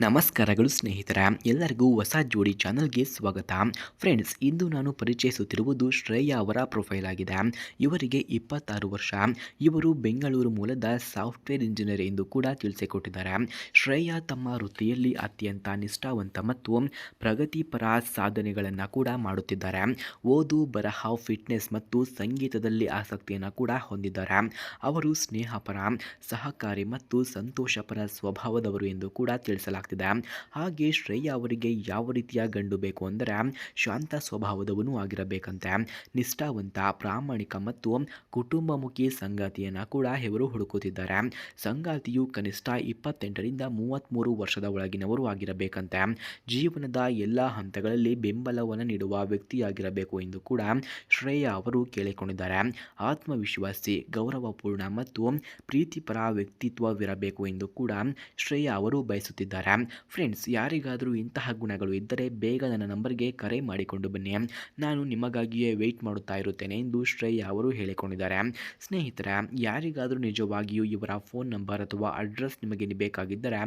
ನಮಸ್ಕಾರಗಳು ಸ್ನೇಹಿತರ, ಎಲ್ಲರಿಗೂ ಹೊಸ ಜೋಡಿ ಚಾನಲ್ಗೆ ಸ್ವಾಗತ. ಫ್ರೆಂಡ್ಸ್, ಇಂದು ನಾನು ಪರಿಚಯಿಸುತ್ತಿರುವುದು ಶ್ರೇಯಾ ಅವರ ಪ್ರೊಫೈಲ್ ಆಗಿದೆ. ಇವರಿಗೆ ಇಪ್ಪತ್ತಾರು ವರ್ಷ. ಇವರು ಬೆಂಗಳೂರು ಮೂಲದ ಸಾಫ್ಟ್ವೇರ್ ಇಂಜಿನಿಯರ್ ಎಂದು ಕೂಡ ತಿಳಿಸಿಕೊಟ್ಟಿದ್ದಾರೆ. ಶ್ರೇಯಾ ತಮ್ಮ ವೃತ್ತಿಯಲ್ಲಿ ಅತ್ಯಂತ ನಿಷ್ಠಾವಂತ ಮತ್ತು ಪ್ರಗತಿಪರ ಸಾಧನೆಗಳನ್ನು ಕೂಡ ಮಾಡುತ್ತಿದ್ದಾರೆ. ಓದು, ಬರಹ, ಫಿಟ್ನೆಸ್ ಮತ್ತು ಸಂಗೀತದಲ್ಲಿ ಆಸಕ್ತಿಯನ್ನು ಕೂಡ ಹೊಂದಿದ್ದಾರೆ. ಅವರು ಸ್ನೇಹಪರ, ಸಹಕಾರಿ ಮತ್ತು ಸಂತೋಷಪರ ಸ್ವಭಾವದವರು ಎಂದು ಕೂಡ ತಿಳಿಸಲಾಗ್ತಿದೆ. ಹಾಗೆ ಶ್ರೇಯಾ ಅವರಿಗೆ ಯಾವ ರೀತಿಯ ಗಂಡು ಬೇಕು ಅಂದರೆ ಶಾಂತ ಸ್ವಭಾವದವನು ಆಗಿರಬೇಕಂತೆ. ನಿಷ್ಠಾವಂತ, ಪ್ರಾಮಾಣಿಕ ಮತ್ತು ಕುಟುಂಬಮುಖಿ ಸಂಗಾತಿಯನ್ನು ಕೂಡ ಇವರು ಹುಡುಕುತ್ತಿದ್ದಾರೆ. ಸಂಗಾತಿಯು ಕನಿಷ್ಠ ಇಪ್ಪತ್ತೆಂಟರಿಂದ ಮೂವತ್ತ್ಮೂರು ವರ್ಷದ ಒಳಗಿನವರು ಆಗಿರಬೇಕಂತೆ. ಜೀವನದ ಎಲ್ಲ ಹಂತಗಳಲ್ಲಿ ಬೆಂಬಲವನ್ನು ನೀಡುವ ವ್ಯಕ್ತಿಯಾಗಿರಬೇಕು ಎಂದು ಕೂಡ ಶ್ರೇಯಾ ಅವರು ಕೇಳಿಕೊಂಡಿದ್ದಾರೆ. ಆತ್ಮವಿಶ್ವಾಸಿ, ಗೌರವಪೂರ್ಣ ಮತ್ತು ಪ್ರೀತಿಪರ ವ್ಯಕ್ತಿತ್ವವಿರಬೇಕು ಎಂದು ಕೂಡ ಶ್ರೇಯಾ ಅವರು ಬಯಸುತ್ತಿದ್ದಾರೆ. ಫ್ರೆಂಡ್ಸ್ ಯಾರಿಗಾದರೂ ಇಂತಹ ಗುಣಗಳು ಇದ್ದರೆ ಬೇಗ ನನ್ನ ನಂಬರ್ಗೆ ಕರೆ ಮಾಡಿಕೊಂಡು ಬನ್ನಿ. ನಾನು ನಿಮಗಾಗಿಯೇ ವೆಯ್ಟ್ ಮಾಡುತ್ತಾ ಇರುತ್ತೇನೆ ಎಂದು ಶ್ರೇಯಾ ಅವರು ಹೇಳಿಕೊಂಡಿದ್ದಾರೆ. ಸ್ನೇಹಿತರ, ಯಾರಿಗಾದರೂ ನಿಜವಾಗಿಯೂ ಇವರ ಫೋನ್ ನಂಬರ್ ಅಥವಾ ಅಡ್ರೆಸ್ ನಿಮಗೆ ಬೇಕಾಗಿದ್ದರೆ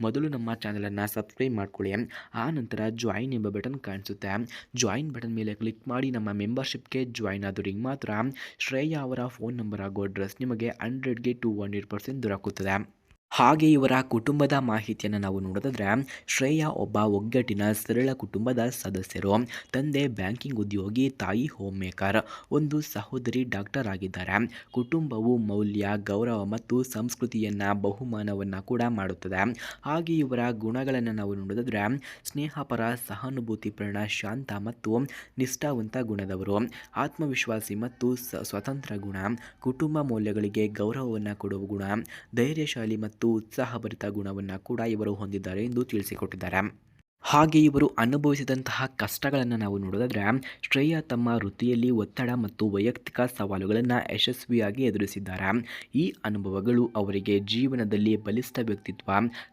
ಮೊದಲು ನಮ್ಮ ಚಾನಲನ್ನು ಸಬ್ಸ್ಕ್ರೈಬ್ ಮಾಡ್ಕೊಳ್ಳಿ. ಆ ನಂತರ ಜಾಯಿನ್ ಎಂಬ ಬಟನ್ ಕಾಣಿಸುತ್ತೆ. ಜಾಯಿನ್ ಬಟನ್ ಮೇಲೆ ಕ್ಲಿಕ್ ಮಾಡಿ ನಮ್ಮ ಮೆಂಬರ್ಶಿಪ್ಗೆ ಜಾಯಿನ್ ಆದವರಿಗೆ ಮಾತ್ರ ಶ್ರೇಯಾ ಅವರ ಫೋನ್ ನಂಬರ್ ಹಾಗೂ ಅಡ್ರೆಸ್ ನಿಮಗೆ ಹಂಡ್ರೆಡ್ಗೆ ಟು ಹಂಡ್ರೆಡ್ ಪರ್ಸೆಂಟ್ ದೊರಕುತ್ತದೆ. ಹಾಗೆ ಇವರ ಕುಟುಂಬದ ಮಾಹಿತಿಯನ್ನು ನಾವು ನೋಡೋದಾದ್ರೆ, ಶ್ರೇಯಾ ಒಬ್ಬ ಒಗ್ಗಟ್ಟಿನ ಸರಳ ಕುಟುಂಬದ ಸದಸ್ಯರು. ತಂದೆ, ಬ್ಯಾಂಕಿಂಗ್ ಉದ್ಯೋಗಿ, ತಾಯಿ ಹೋಮ್ ಮೇಕರ್ ಒಂದು ಸಹೋದರಿ ಡಾಕ್ಟರ್ ಆಗಿದ್ದಾರೆ. ಕುಟುಂಬವು ಮೌಲ್ಯ, ಗೌರವ ಮತ್ತು ಸಂಸ್ಕೃತಿಯನ್ನು ಬಹುಮಾನವನ್ನು ಕೂಡ ಮಾಡುತ್ತದೆ. ಹಾಗೆ ಇವರ ಗುಣಗಳನ್ನು ನಾವು ನೋಡೋದಾದ್ರೆ, ಸ್ನೇಹಪರ, ಸಹಾನುಭೂತಿಪೂರ್ಣ, ಶಾಂತ ಮತ್ತು ನಿಷ್ಠಾವಂತ ಗುಣದವರು. ಆತ್ಮವಿಶ್ವಾಸಿ ಮತ್ತು ಸ್ವತಂತ್ರ ಗುಣ. ಕುಟುಂಬ ಮೌಲ್ಯಗಳಿಗೆ ಗೌರವವನ್ನು ಕೊಡುವ ಗುಣ. ಧೈರ್ಯಶಾಲಿ ಮತ್ತು ಉತ್ಸಾಹಭರಿತ ಗುಣವನ್ನು ಕೂಡ ಇವರು ಹೊಂದಿದ್ದಾರೆ ಎಂದು ತಿಳಿಸಿಕೊಟ್ಟಿದ್ದಾರೆ. ಹಾಗೆ ಇವರು ಅನುಭವಿಸಿದಂತಹ ಕಷ್ಟಗಳನ್ನು ನಾವು ನೋಡೋದಾದರೆ, ಶ್ರೇಯಾ ತಮ್ಮ ವೃತ್ತಿಯಲ್ಲಿ ಒತ್ತಡ ಮತ್ತು ವೈಯಕ್ತಿಕ ಸವಾಲುಗಳನ್ನು ಯಶಸ್ವಿಯಾಗಿ ಎದುರಿಸಿದ್ದಾರೆ. ಈ ಅನುಭವಗಳು ಅವರಿಗೆ ಜೀವನದಲ್ಲಿ ಬಲಿಷ್ಠ ವ್ಯಕ್ತಿತ್ವ,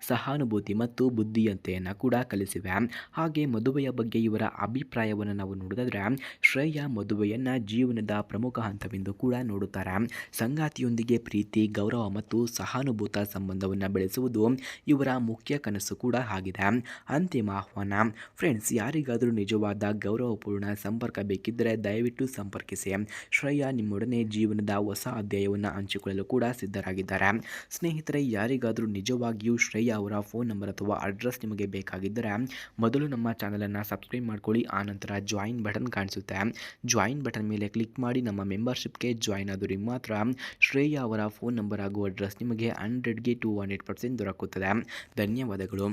ಸಹಾನುಭೂತಿ ಮತ್ತು ಬುದ್ಧಿಯಂತೆಯನ್ನು ಕೂಡ ಕಲಿಸಿವೆ. ಹಾಗೆ ಮದುವೆಯ ಬಗ್ಗೆ ಇವರ ಅಭಿಪ್ರಾಯವನ್ನು ನಾವು ನೋಡೋದಾದರೆ, ಶ್ರೇಯಾ ಮದುವೆಯನ್ನು ಜೀವನದ ಪ್ರಮುಖ ಹಂತವೆಂದು ಕೂಡ ನೋಡುತ್ತಾರೆ. ಸಂಗಾತಿಯೊಂದಿಗೆ ಪ್ರೀತಿ, ಗೌರವ ಮತ್ತು ಸಹಾನುಭೂತ ಸಂಬಂಧವನ್ನು ಬೆಳೆಸುವುದು ಇವರ ಮುಖ್ಯ ಕನಸು ಕೂಡ ಆಗಿದೆ. ಅಂತಿಮ ಆಹ್ವಾನ. ಫ್ರೆಂಡ್ಸ್ ಯಾರಿಗಾದರೂ ನಿಜವಾದ ಗೌರವಪೂರ್ಣ ಸಂಪರ್ಕ ಬೇಕಿದ್ದರೆ ದಯವಿಟ್ಟು ಸಂಪರ್ಕಿಸಿ. ಶ್ರೇಯಾ ನಿಮ್ಮೊಡನೆ ಜೀವನದ ಹೊಸ ಅಧ್ಯಾಯವನ್ನು ಹಂಚಿಕೊಳ್ಳಲು ಕೂಡ ಸಿದ್ಧರಾಗಿದ್ದಾರೆ. ಸ್ನೇಹಿತರೆ, ಯಾರಿಗಾದರೂ ನಿಜವಾಗಿಯೂ ಶ್ರೇಯಾ ಅವರ ಫೋನ್ ನಂಬರ್ ಅಥವಾ ಅಡ್ರೆಸ್ ನಿಮಗೆ ಬೇಕಾಗಿದ್ದರೆ ಮೊದಲು ನಮ್ಮ ಚಾನಲನ್ನು ಸಬ್ಸ್ಕ್ರೈಬ್ ಮಾಡ್ಕೊಳ್ಳಿ ಆನಂತರ ಜಾಯಿನ್ ಬಟನ್ ಕಾಣಿಸುತ್ತೆ. ಜಾಯಿನ್ ಬಟನ್ ಮೇಲೆ ಕ್ಲಿಕ್ ಮಾಡಿ ನಮ್ಮ ಮೆಂಬರ್ಶಿಪ್ಗೆ ಜಾಯಿನ್ ಆದವರಿಗೆ ಮಾತ್ರ ಶ್ರೇಯಾ ಅವರ ಫೋನ್ ನಂಬರ್ ಹಾಗೂ ಅಡ್ರೆಸ್ ನಿಮಗೆ ಹಂಡ್ರೆಡ್ಗೆ ಟು ಹಂಡ್ರೆಡ್ ಪರ್ಸೆಂಟ್ ದೊರಕುತ್ತದೆ. ಧನ್ಯವಾದಗಳು.